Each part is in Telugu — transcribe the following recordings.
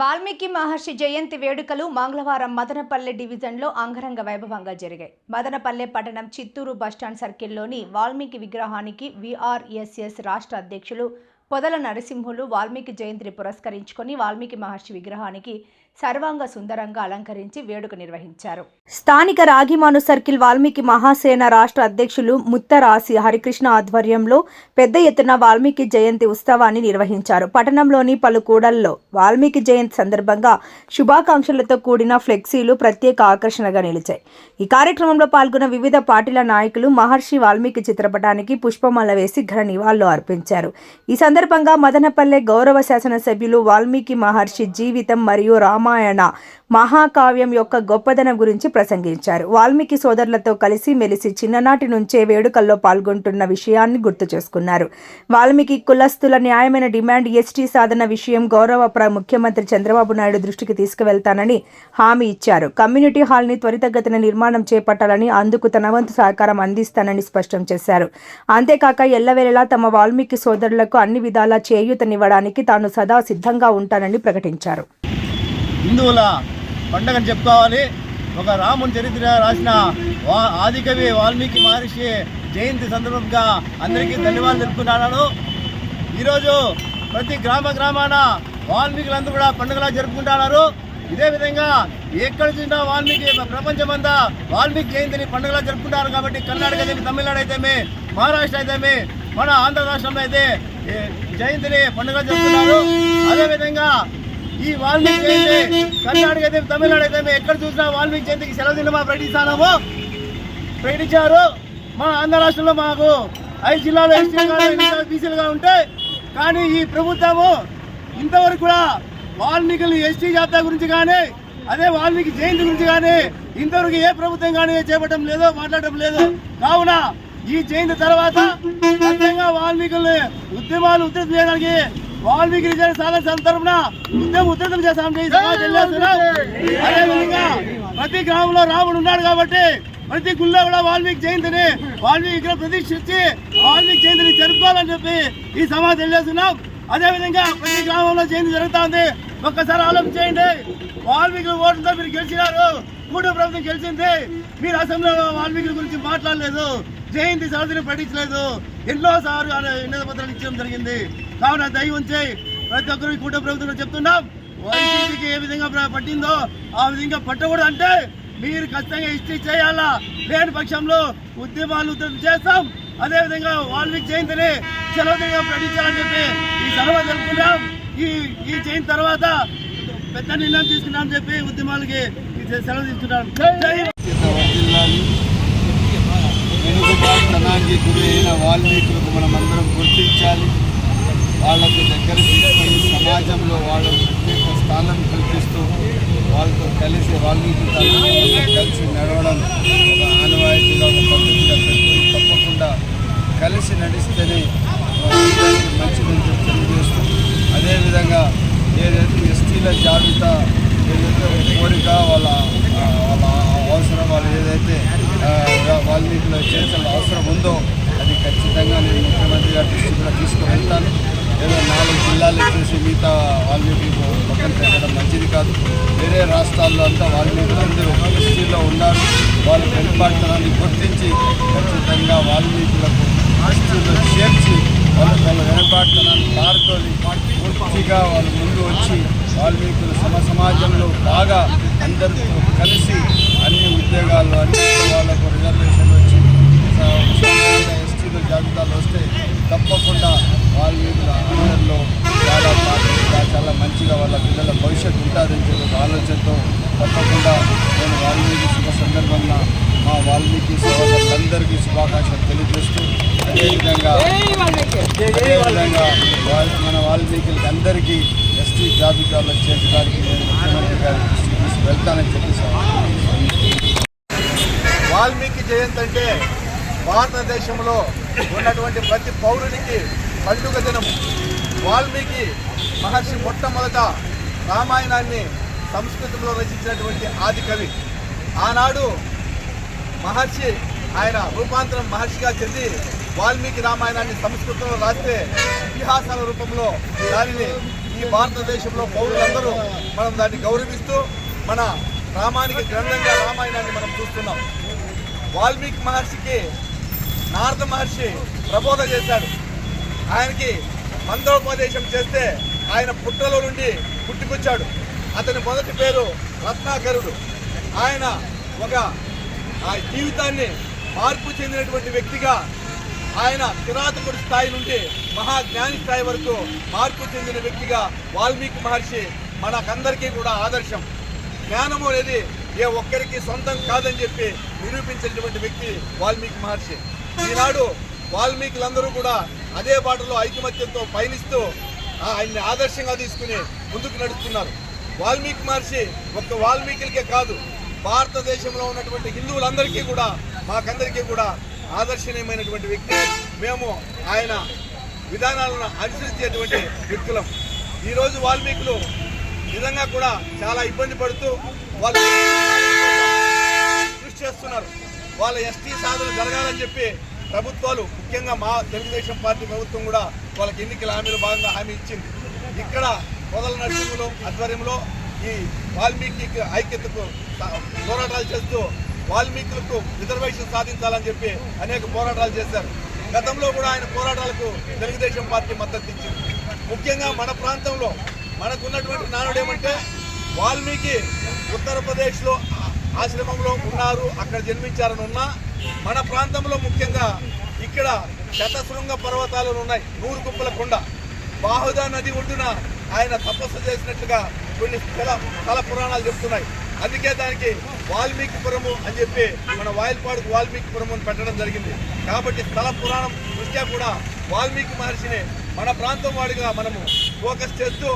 వాల్మీకి మహర్షి జయంతి వేడుకలు మంగళవారం మదనపల్లె డివిజన్లో అంగరంగ వైభవంగా జరిగాయి. మదనపల్లె పట్టణం చిత్తూరు బస్టాండ్ సర్కిల్లోని వాల్మీకి విగ్రహానికి విఆర్ఎస్ఎస్ రాష్ట్ర అధ్యక్షులు పొదల నరసింహులు వాల్మీకి జయంతిని పురస్కరించుకొని వాల్మీకి మహర్షి విగ్రహానికి సర్వాంగ సుందరంగా అలంకరించి వేడుక నిర్వహించారు. స్థానిక రాగిమాను సర్కిల్ వాల్మీకి మహాసేన రాష్ట్ర అధ్యక్షులు ముత్తరాసి హరికృష్ణ ఆధ్వర్యంలో పెద్ద ఎత్తున వాల్మీకి జయంతి ఉత్సవాన్ని నిర్వహించారు. పట్టణంలోని పలు కూడల్లో వాల్మీకి జయంతి సందర్భంగా శుభాకాంక్షలతో కూడిన ఫ్లెక్సీలు ప్రత్యేక ఆకర్షణగా నిలిచాయి. ఈ కార్యక్రమంలో పాల్గొన్న వివిధ పార్టీల నాయకులు మహర్షి వాల్మీకి చిత్రపటానికి పుష్పమాల వేసి ఘన నివాళులు అర్పించారు. ఈ సందర్భంగా సందర్భంగా మదనపల్లె గౌరవ శాసనసభ్యులు వాల్మీకి మహర్షి జీవితం మరియు రామాయణ మహాకావ్యం యొక్క గొప్పదనం గురించి ప్రసంగించారు. వాల్మీకి సోదరులతో కలిసి మెలిసి చిన్ననాటి నుంచే వేడుకల్లో పాల్గొంటున్న విషయాన్ని గుర్తు చేసుకున్నారు. వాల్మీకి కులస్తుల న్యాయమైన డిమాండ్ ఎస్టీ సాధన విషయం గౌరవ ప్ర ముఖ్యమంత్రి చంద్రబాబు నాయుడు దృష్టికి తీసుకువెళ్తానని హామీ ఇచ్చారు. కమ్యూనిటీ హాల్ని త్వరితగతిన నిర్మాణం చేపట్టాలని అందుకు తన వంతు సహకారం అందిస్తానని స్పష్టం చేశారు. అంతేకాక ఎల్లవేళలా తమ వాల్మీకి సోదరులకు అన్ని విధాలా చేయూతనివ్వడానికి తాను సదా సిద్ధంగా ఉంటానని ప్రకటించారు. హిందువుల పండగని చెప్పుకోవాలి. ఒక రాముని చరిత్ర రాసిన వా ఆదికవి వాల్మీకి మహర్షి జయంతి సందర్భంగా అందరికీ ధన్యవాదాలు తెలుపుకున్నాను ఈరోజు ప్రతి గ్రామ గ్రామాన వాల్మీకులందరూ కూడా పండుగలా జరుపుకుంటున్నారు. ఇదే విధంగా ఎక్కడ చూసినా వాల్మీకి ప్రపంచమంతా వాల్మీకి జయంతిని పండుగలా జరుపుకుంటారు కాబట్టి కర్ణాటక అయితే తమిళనాడు అయితేమే మహారాష్ట్ర అయితేమే మన ఆంధ్ర రాష్ట్రంలో అయితే జయంతిని పండుగ జరుపుతున్నారు అదేవిధంగా ఈ వాల్మీకి అయితే కర్ణాటక అయితే తమిళనాడు అయితే ఎక్కడ చూసినా వాల్మీకి జయంతికి సెలవు దినమా ప్రకటిస్తాము ప్రకటించారు. మా ఆంధ్ర రాష్ట్రంలో మాకు ఐదు జిల్లాలో ఎస్టీలుగా బీసీలుగా ఉంటే కానీ ఈ ప్రభుత్వము ఇంతవరకు కూడా వాల్మీకులు ఎస్టీ జాబితా గురించి కానీ అదే వాల్మీకి జయంతి గురించి కానీ ఇంతవరకు ఏ ప్రభుత్వం కానీ చేపట్టడం లేదు మాట్లాడటం లేదు. కావున ఈ జయంతి తర్వాత ఖచ్చితంగా వాల్మీకులు ఉద్యమాలు ఉద్ధృతి చేయడానికి వాల్మీకి రిజర్వ్ సాధన సంస్థ తరపున ఉద్యమం ఉద్ధృతం చేస్తామని అదేవిధంగా ప్రతి గ్రామంలో రాముడు ఉన్నాడు కాబట్టి ప్రతి గుళ్ళో కూడా వాల్మీకి జయంతిని వాల్మీకి ఇక్కడ ప్రతిష్ఠించి వాల్మీకి జయంతిని జరుపుకోవాలని చెప్పి ఈ సమాజం తెలియజేస్తున్నాం అదేవిధంగా ప్రతి గ్రామంలో జయంతి జరుగుతా ఉంది. ఒక్కసారి ఆలోచన చేయండి. వాల్మీకి ఓటుతో మీరు గెలిచినారు. కూటమి ప్రభుత్వం గెలిచింది. మీరు అసెంబ్లీలో వాల్మీకి గురించి మాట్లాడలేదు. జయంతి సరదిని పఠించలేదు. ఎన్నో సార్లు ఎన్నో పత్రాలు ఇచ్చడం జరిగింది. కావున దయ ఉంచి ప్రతి ఒక్కరు ఈ కూటమి ప్రభుత్వం చెప్తున్నాం. వైసీపీకి ఏ విధంగా పట్టిందో ఆ విధంగా పట్టకూడదు అంటే మీరు ఖచ్చితంగా హిస్టరీ చేయాలా? లేని పక్షంలో ఉద్యమాలు ఉధృతం చేస్తాం. అదే విధంగా వాల్మీకి జయంతిని సెలవుగా ప్రకటించాలని చెప్పి ఈ సెలవు జరుపుకున్నాం ఈ ఈ జయంతి తర్వాత పెద్ద నిర్ణయం తీసుకున్నామని చెప్పి ఉద్యమాలకి సెలవు తీసుకున్నాం జై వెనుకబాటుతనానికి గురైన వాల్మీకులకు మనమందరం గుర్తించాలి. వాళ్ళకు దగ్గర తీసుకొని సమాజంలో వాళ్ళకు ప్రత్యేక స్థానం కల్పిస్తూ వాళ్ళతో కలిసి వాల్మీకి కలిసి నడవడం ఒక ఆనవాయితీగా ఒక పద్ధతిగా పెట్టుకుని తప్పకుండా కలిసి నడిస్తేనే అందరికీ మంచిదని చెప్పి తెలియజేస్తూ అదేవిధంగా ఏదైతే ఎస్టీల జాబితా ఏదైతే కోరిక వాళ్ళ వాళ్ళ అవసరం వాళ్ళు ఏదైతే ఆ, చేర్చాల్సిన అవసరం ఉందో అది ఖచ్చితంగా నేను ముఖ్యమంత్రి గారి దృష్టిలో తీసుకువెళ్తాను. ఏదో నాలుగు జిల్లాలు చేసి మిగతా వాల్మీకి పక్కన పెట్టడం మంచిది కాదు. వేరే రాష్ట్రాల్లో అంతా వాల్మీకులు అందరూ దృష్టిలో ఉన్నారు. వాళ్ళ వెనుపాడుతనాన్ని గుర్తించి ఖచ్చితంగా వాల్మీకులకు ఎస్టీలో చేర్చి వాళ్ళ వాళ్ళ వెనుపాడుతనాన్ని పారుకొని పూర్తిగా వాళ్ళు ముందు వచ్చి వాల్మీకులు సమ సమాజంలో బాగా అందరితో కలిసి అన్ని ఉద్యోగాల్లో అన్ని వాళ్ళకు రిజర్వేషన్ వచ్చి ఎస్టీలు జాబితాలు వస్తే తప్పకుండా వాల్మీకుల అందరిలో చాలా బాగా చాలా మంచిగా వాళ్ళ పిల్లల భవిష్యత్తు ఉంటుందని చెప్పి ఆలోచనతో తప్పకుండా నేను వాల్మీకి శుభ సందర్భంగా మా వాల్మీకి సోదరులందరికీ శుభాకాంక్షలు తెలియజేస్తూ అదేవిధంగా అదేవిధంగా మన వాల్మీకి అందరికీ ఎస్టీ జాబితాలో చేర్చడానికి నేను ముఖ్యమంత్రి గారి దృష్టికి తీసుకు వెళ్తానని చెప్పేసి వాల్మీకి జయంతి అంటే భారతదేశంలో ఉన్నటువంటి ప్రతి పౌరునికి పండుగ దినం. వాల్మీకి మహర్షి మొట్టమొదట రామాయణాన్ని సంస్కృతంలో రచించినటువంటి ఆది కవి. ఆనాడు మహర్షి ఆయన రూపాంతరం మహర్షిగా చెంది వాల్మీకి రామాయణాన్ని సంస్కృతంలో రాస్తే ఇతిహాసాల రూపంలో దానిని ఈ భారతదేశంలో పౌరులందరూ మనం దాన్ని గౌరవిస్తూ మన రామానికి గ్రంథంగా రామాయణాన్ని మనం చూస్తున్నాం. వాల్మీకి మహర్షికి నారద మహర్షి ప్రబోధ చేశాడు. ఆయనకి మంత్రోపదేశం చేస్తే ఆయన పుట్టలో నుండి పుట్టుకొచ్చాడు. అతని మొదటి పేరు రత్నాకరుడు. ఆయన ఒక ఆ జీవితాన్ని మార్పు చెందినటువంటి వ్యక్తిగా ఆయన కిరాతకుడి స్థాయి నుండి మహాజ్ఞాని స్థాయి వరకు మార్పు చెందిన వ్యక్తిగా వాల్మీకి మహర్షి మనకందరికీ కూడా ఆదర్శం. జ్ఞానము అనేది ఏ ఒక్కరికి సొంతం కాదని చెప్పి నిరూపించినటువంటి వ్యక్తి వాల్మీకి మహర్షి. ఈనాడు వాల్మీకులందరూ కూడా అదే బాటలో ఐకమత్యంతో పయనిస్తూ ఆయన్ని ఆదర్శంగా తీసుకుని ముందుకు నడుస్తున్నారు. వాల్మీకి మహర్షి ఒక్క వాల్మీకులకే కాదు భారతదేశంలో ఉన్నటువంటి హిందువులందరికీ కూడా మాకందరికీ కూడా ఆదర్శనీయమైనటువంటి వ్యక్తి. మేము ఆయన విధానాలను అనుసరించేటువంటి వ్యక్తులం. ఈరోజు వాల్మీకులు నిజంగా కూడా చాలా ఇబ్బంది పడుతూ వాళ్ళు కృషి చేస్తున్నారు. వాళ్ళ ఎస్టీ సాధన జరగాలని చెప్పి ప్రభుత్వాలు ముఖ్యంగా మా తెలుగుదేశం పార్టీ ప్రభుత్వం కూడా వాళ్ళకి ఎన్నికల హామీలో భాగంగా హామీ ఇచ్చింది. ఇక్కడ పొదల నరసింహులు ఆధ్వర్యంలో ఈ వాల్మీకి ఐక్యతకు పోరాటాలు చేస్తూ వాల్మీకులకు రిజర్వేషన్ సాధించాలని చెప్పి అనేక పోరాటాలు చేశారు. గతంలో కూడా ఆయన పోరాటాలకు తెలుగుదేశం పార్టీ మద్దతు ఇచ్చింది. ముఖ్యంగా మన ప్రాంతంలో మనకున్నటువంటి నానుడు ఏమంటే వాల్మీకి ఉత్తరప్రదేశ్లో ఆశ్రమంలో ఉన్నారు అక్కడ జన్మించారని ఉన్నా మన ప్రాంతంలో ముఖ్యంగా ఇక్కడ శతశృంగ పర్వతాలు ఉన్నాయి నూరు కుప్పల కొండ. బాహుదా నది ఒడ్డున ఆయన తపస్సు చేసినట్లుగా కొన్ని స్థల స్థల పురాణాలు చెప్తున్నాయి. అందుకే దానికి వాల్మీకిపురము అని చెప్పి మన వాయిల్పాడుకు వాల్మీకిపురము అని పెట్టడం జరిగింది. కాబట్టి స్థల పురాణం దృష్ట్యా కూడా వాల్మీకి మహర్షిని మన ప్రాంతం వాడిగా మనము ఫోకస్ చేస్తూ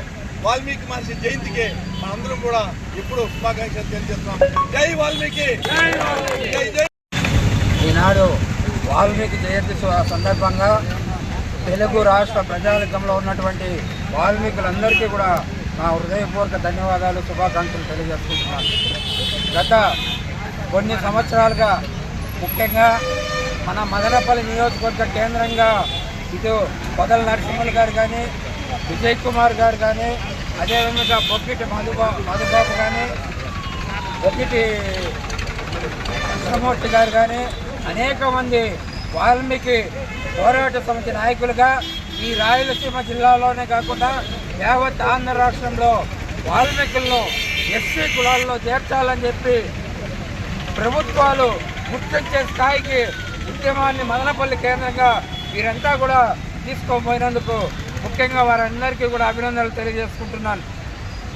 వాల్మీకి మహర్షి జయంతికి మనందరం కూడా ఎప్పుడు శుభాకాంక్షలు తెలియజేస్తున్నాం. జై వాల్మీకి! జై జై ఈనాడు వాల్మీకి జయంతి సందర్భంగా తెలుగు రాష్ట్ర ప్రజానికంలో ఉన్నటువంటి వాల్మీకులందరికీ కూడా నా హృదయపూర్వక ధన్యవాదాలు శుభాకాంక్షలు తెలియజేసుకుంటున్నాను గత కొన్ని సంవత్సరాలుగా ముఖ్యంగా మన మదనపల్లి నియోజకవర్గ కేంద్రంగా ఇటు పొదల నరసింహులు గారు కానీ విజయ్ కుమార్ గారు కానీ అదేవిధంగా బొక్కిటి మధుబా మధుబాబు కానీ బొక్కిటి కృష్ణమూర్తి గారు కానీ అనేక మంది వాల్మీకి పోరాట సమితి నాయకులుగా ఈ రాయలసీమ జిల్లాలోనే కాకుండా యావత్ ఆంధ్ర రాష్ట్రంలో వాల్మీకులను ఎస్సీ కులాల్లో చేర్చాలని చెప్పి ప్రభుత్వాలు గుర్తించే స్థాయికి ఉద్యమాన్ని మదనపల్లి కేంద్రంగా వీరంతా కూడా తీసుకోపోయినందుకు ముఖ్యంగా వారందరికీ కూడా అభినందనలు తెలియజేసుకుంటున్నాను.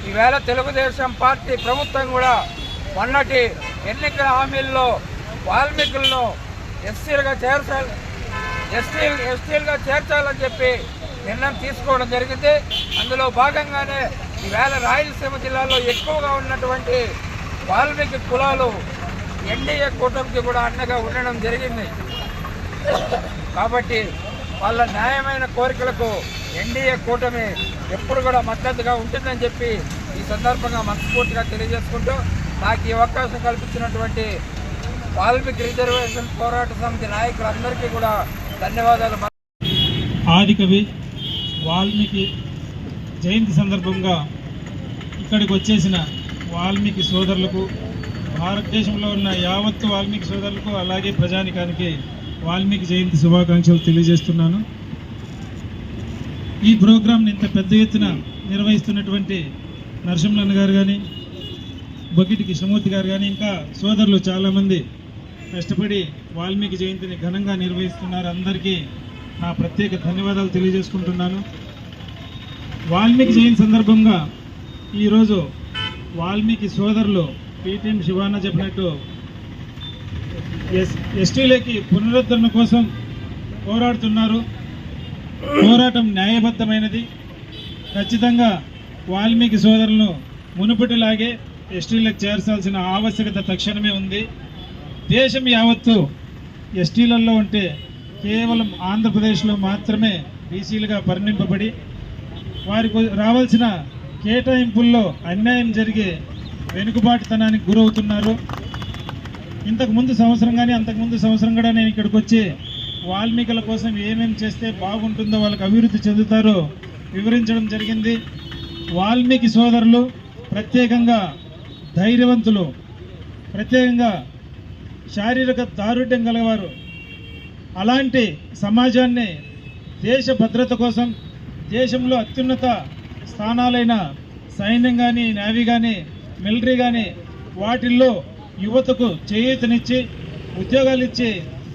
ఈవేళ తెలుగుదేశం పార్టీ ప్రభుత్వం కూడా మొన్నటి ఎన్నికల హామీల్లో వాల్మీకులను ఎస్సీలుగా చేర్చాలి ఎస్టీ ఎస్టీలుగా చేర్చాలని చెప్పి నిర్ణయం తీసుకోవడం జరిగింది. అందులో భాగంగానే ఈవేళ రాయలసీమ జిల్లాలో ఎక్కువగా ఉన్నటువంటి వాల్మీకి కులాలు ఎన్డీఏ కూటమికి కూడా అండగా ఉండడం జరిగింది. కాబట్టి వాళ్ళ న్యాయమైన కోరికలకు ఎన్డీఏ కూటమి ఎప్పుడు కూడా మద్దతుగా ఉంటుందని చెప్పి ఈ సందర్భంగా మనస్ఫూర్తిగా తెలియజేసుకుంటూ నాకు ఈ అవకాశం కల్పించినటువంటి వాల్మీకి రిజర్వేషన్ పోరాట సమితి నాయకులందరికీ కూడా ధన్యవాదాలు. ఆదికవి వాల్మీకి జయంతి సందర్భంగా ఇక్కడికి వచ్చేసిన వాల్మీకి సోదరులకు భారతదేశంలో ఉన్న యావత్తు వాల్మీకి సోదరులకు అలాగే ప్రజానికానికి వాల్మీకి జయంతి శుభాకాంక్షలు తెలియజేస్తున్నాను. ఈ ప్రోగ్రాంని ఇంత పెద్ద ఎత్తున నిర్వహిస్తున్నటువంటి నరసింహన్ గారు కానీ బొగిటి కృష్ణమూర్తి గారు కానీ ఇంకా సోదరులు చాలామంది కష్టపడి వాల్మీకి జయంతిని ఘనంగా నిర్వహిస్తున్నారు. అందరికీ నా ప్రత్యేక ధన్యవాదాలు తెలియజేసుకుంటున్నాను. వాల్మీకి జయంతి సందర్భంగా ఈరోజు వాల్మీకి సోదరులు పీటీఎం శివాన చెప్పినట్టు ఎస్ ఎస్టీలకి పునరుద్ధరణ కోసం పోరాడుతున్నారు. పోరాటం న్యాయబద్ధమైనది. ఖచ్చితంగా వాల్మీకి సోదరులను మునుపటిలాగే ఎస్టీలకు చేర్చాల్సిన ఆవశ్యకత తక్షణమే ఉంది. దేశం యావత్తు ఎస్టీలలో ఉంటే కేవలం ఆంధ్రప్రదేశ్లో మాత్రమే బీసీలుగా పరిణింపబడి వారికి రావాల్సిన కేటాయింపుల్లో అన్యాయం జరిగి వెనుకబాటుతనానికి గురవుతున్నారు. ఇంతకు ముందు సంవత్సరం కానీ అంతకుముందు సంవత్సరం కూడా నేను ఇక్కడికి వచ్చి వాల్మీకుల కోసం ఏమేమి చేస్తే బాగుంటుందో వాళ్ళకి అభివృద్ధి చెందుతారో వివరించడం జరిగింది. వాల్మీకి సోదరులు ప్రత్యేకంగా ధైర్యవంతులు ప్రత్యేకంగా శారీరక దారుఢ్యం గలవారు. అలాంటి సమాజాన్ని దేశ భద్రత కోసం దేశంలో అత్యున్నత స్థానాలైన సైన్యం కానీ నేవీ కానీ మిలిటరీ కానీ వాటిల్లో యువతకు చేయూతనిచ్చి ఉద్యోగాలు ఇచ్చి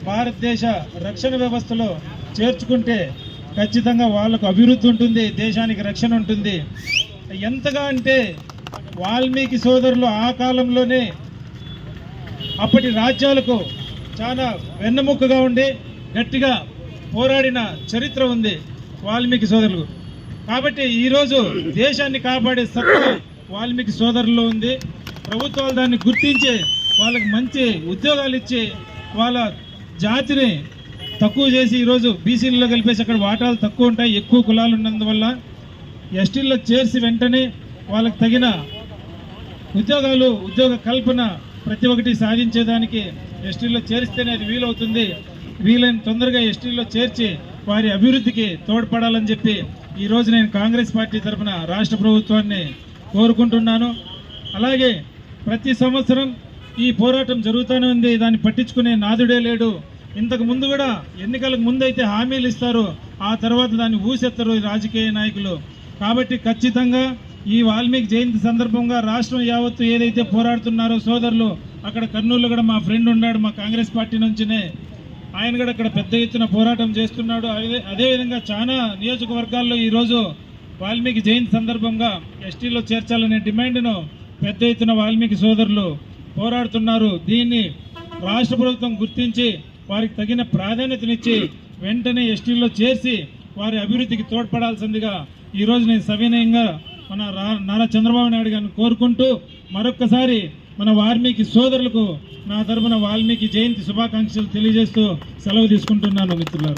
భారతదేశ రక్షణ వ్యవస్థలో చేర్చుకుంటే ఖచ్చితంగా వాళ్ళకు అభివృద్ధి ఉంటుంది దేశానికి రక్షణ ఉంటుంది. ఎంతగా అంటే వాల్మీకి సోదరులు ఆ కాలంలోనే అప్పటి రాజ్యాలకు చాలా వెన్నముక్కగా ఉండి గట్టిగా పోరాడిన చరిత్ర ఉంది వాల్మీకి సోదరులు కాబట్టి ఈరోజు దేశాన్ని కాపాడే సత్తా వాల్మీకి సోదరుల్లో ఉంది. ప్రభుత్వాలు దాన్ని గుర్తించి వాళ్ళకి మంచి ఉద్యోగాలు ఇచ్చి వాళ్ళ జాతిని తక్కువ చేసి ఈరోజు బీసీలలో కలిపేసి అక్కడ వాటాలు తక్కువ ఉంటాయి ఎక్కువ కులాలు ఉన్నందువల్ల ఎస్టీల్లో చేర్చి వెంటనే వాళ్ళకి తగిన ఉద్యోగాలు ఉద్యోగ కల్పన ప్రతి ఒక్కటి సాధించేదానికి ఎస్టీల్లో చేరిస్తేనే అది వీలవుతుంది. వీలైన తొందరగా ఎస్టీల్లో చేర్చి వారి అభివృద్ధికి తోడ్పడాలని చెప్పి ఈరోజు నేను కాంగ్రెస్ పార్టీ తరఫున రాష్ట్ర ప్రభుత్వాన్ని కోరుకుంటున్నాను. అలాగే ప్రతి సంవత్సరం ఈ పోరాటం జరుగుతూనే ఉంది. దాన్ని పట్టించుకునే నాదుడే లేడు. ఇంతకు ముందు కూడా ఎన్నికలకు ముందు అయితే హామీలు ఇస్తారు. ఆ తర్వాత దాన్ని ఊసెత్తరు ఈ రాజకీయ నాయకులు. కాబట్టి ఖచ్చితంగా ఈ వాల్మీకి జయంతి సందర్భంగా రాష్ట్రం యావత్తు ఏదైతే పోరాడుతున్నారో సోదరులు అక్కడ కర్నూలులో కూడా మా ఫ్రెండ్ ఉన్నాడు మా కాంగ్రెస్ పార్టీ నుంచినే. ఆయన కూడా అక్కడ పెద్ద ఎత్తున పోరాటం చేస్తున్నాడు. అదే అదేవిధంగా చాలా నియోజకవర్గాల్లో ఈరోజు వాల్మీకి జయంతి సందర్భంగా ఎస్టీలో చేర్చాలనే డిమాండ్ను పెద్ద ఎత్తున వాల్మీకి సోదరులు పోరాడుతున్నారు. దీన్ని రాష్ట్ర ప్రభుత్వం గుర్తించి వారికి తగిన ప్రాధాన్యతనిచ్చి వెంటనే ఎస్టీల్లో చేర్చి వారి అభివృద్ధికి తోడ్పడాల్సిందిగా ఈరోజు నేను సవినయంగా మన రా- నారా చంద్రబాబు నాయుడు గారిని కోరుకుంటూ మరొక్కసారి మన వాల్మీకి సోదరులకు నా తరపున వాల్మీకి జయంతి శుభాకాంక్షలు తెలియజేస్తూ సెలవు తీసుకుంటున్నాను మిత్రులారా.